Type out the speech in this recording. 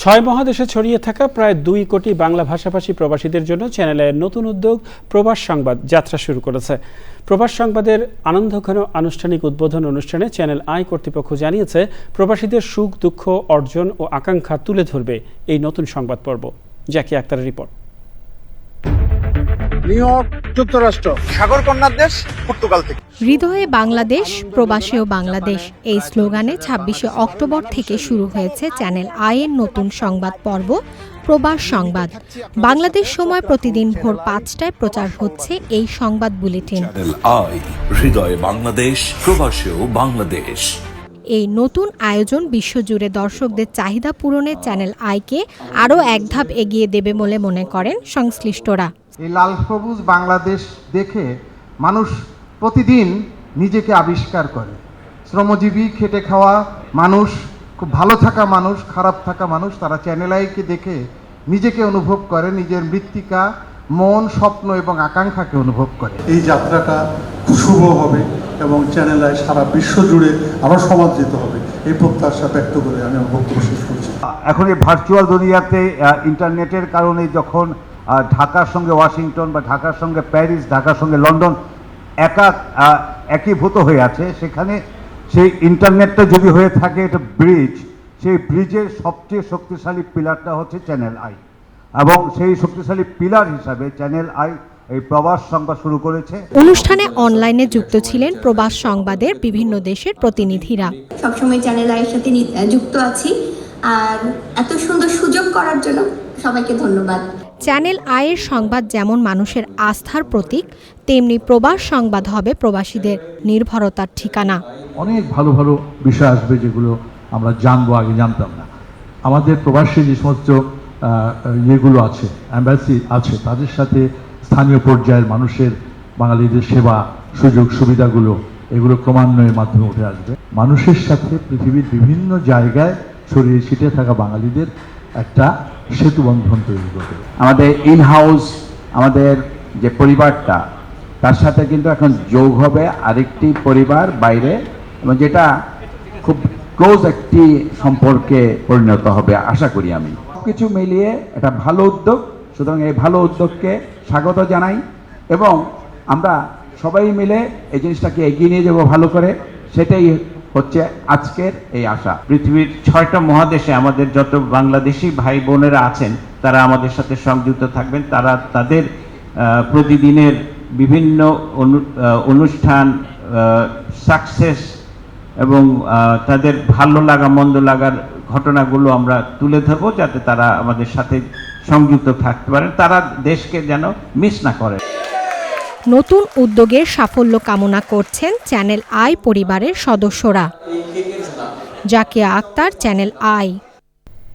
ছয় মহাদেশে ছড়িয়ে থাকা প্রায় দুই কোটি বাংলা ভাষাভাষী প্রবাসীদের জন্য চ্যানেলের নতুন উদ্যোগ প্রবাস সংবাদ যাত্রা শুরু করেছে। প্রবাস সংবাদের আনন্দঘন আনুষ্ঠানিক উদ্বোধন অনুষ্ঠানে চ্যানেল আই কর্তৃপক্ষ জানিয়েছে, প্রবাসীদের সুখ দুঃখ অর্জন ও আকাঙ্ক্ষা তুলে ধরবে এই নতুন সংবাদ পর্ব। জ্যাকি আক্তারের রিপোর্ট। নিউ ইয়র্ক যুক্তরাষ্ট্র। সাগর কন্যার দেশ পর্তুগাল থেকে। হৃদয়ে বাংলাদেশ প্রবাসেও বাংলাদেশ। এই স্লোগানে ছাব্বিশে অক্টোবর থেকে শুরু হয়েছে চ্যানেল আইয়ের নতুন সংবাদ পর্ব প্রবাস সংবাদ। বাংলাদেশ সময় প্রতিদিন ভোর পাঁচটায় প্রচার হচ্ছে এই সংবাদ বুলেটিন। হৃদয়ে বাংলাদেশ প্রবাসেও বাংলাদেশ। এই নতুন আয়োজন বিশ্বজুড়ে দর্শকদের চাহিদা পূরণে চ্যানেল আইকে আরও এক ধাপ এগিয়ে দেবে বলে মনে করেন সংশ্লিষ্টরা। এই লাল সবুজ বাংলাদেশ দেখে মানুষ প্রতিদিন নিজেকে আবিষ্কার করে। শ্রমজীবী খেটে খাওয়া মানুষ খুব ভালো থাকা মানুষ খারাপ থাকা মানুষ তারা চ্যানেল আইকে দেখে নিজেকে অনুভব করে নিজের মৃত্তিকা মন স্বপ্ন এবং আকাঙ্ক্ষাকে অনুভব করে। এই যাত্রাটা শুভ হবে এবং চ্যানেল আই সারা বিশ্ব জুড়ে আরও সমাদৃত হবে। এই প্রত্যাশা ব্যক্ত করে আমি আমার বক্তব্য শেষ করছি। এখন এই ভার্চুয়াল দুনিয়াতে ইন্টারনেটের কারণে যখন আহ, ঢাকার সঙ্গে ওয়াশিংটন বা ঢাকার সঙ্গে প্যারিস ঢাকার সঙ্গে লন্ডন একা একীভূত হয়ে আছে। সেখানে সেই ইন্টারনেটটা যদি হয়ে থাকে এটা ব্রিজ সেই ব্রিজের সবচেয়ে শক্তিশালী পিলারটা হচ্ছে চ্যানেল আই এবং সেই শক্তিশালী পিলার হিসাবে চ্যানেল আই এই প্রবাস সংবাদ শুরু করেছে। অনুষ্ঠানে অনলাইনে যুক্ত ছিলেন প্রবাস সংবাদের বিভিন্ন দেশের প্রতিনিধিরা। সবসময় চ্যানেল আয়ের সাথে যুক্ত আছি। আর এত সুন্দর সুযোগ করার জন্য সবাইকে ধন্যবাদ। চ্যানেল আয়ের সংবাদ যেমন মানুষের আস্থার প্রতীক, তেমনি প্রবাস সংবাদ হবে প্রবাসীদের নির্ভরতার ঠিকানা। অনেক ভালো ভালো বিষয় আসবে যেগুলো আমরা জানব আগে, জানতাম না। আমাদের প্রবাসী যে সমস্ত ইয়েগুলো আছে অ্যাম্বাসি আছে, তাদের সাথে স্থানীয় পর্যায়ের মানুষের, বাঙালিদের সেবা, সুযোগ, সুবিধাগুলো, এগুলো ক্রমান্বয়ের মাধ্যমে উঠে আসবে। মানুষের সাথে পৃথিবীর বিভিন্ন জায়গায় ছড়িয়ে ছিটিয়ে থাকা বাঙালিদের একটা সেতু বন্ধন তৈরি করবে। আমাদের ইন হাউস আমাদের যে পরিবারটা, তার সাথে কিন্তু এখন যোগ হবে আরেকটি পরিবার বাইরে, এবং যেটা খুব ক্লোজ একটি সম্পর্কে পরিণত হবে, আশা করি আমি। কিছু মিলিয়ে এটা ভালো উদ্যোগ, সুতরাং এই ভালো উদ্যোগকে স্বাগত জানাই, এবং আমরা সবাই মিলে এই জিনিসটাকে এগিয়ে নিয়ে যাব ভালো করে, সেটাই হচ্ছে আজকের এই আশা। পৃথিবীর ছয়টা মহাদেশে আমাদের যত বাংলাদেশি ভাই বোনেরা আছেন, তারা আমাদের সাথে সংযুক্ত থাকবেন। তারা তাদের প্রতিদিনের বিভিন্ন অনু- অনুষ্ঠান সাকসেস এবং তাদের ভালো লাগা, মন্দ লাগার ঘটনাগুলো আমরা তুলে ধরবো যাতে তারা আমাদের সাথে সংযুক্ত থাকতে পারেন। তারা দেশকে যেন মিস না করে। নতুন উদ্যোগের সাফল্য কামনা করছেন চ্যানেল আই পরিবারের সদস্যরা। Zakia Akter channel I.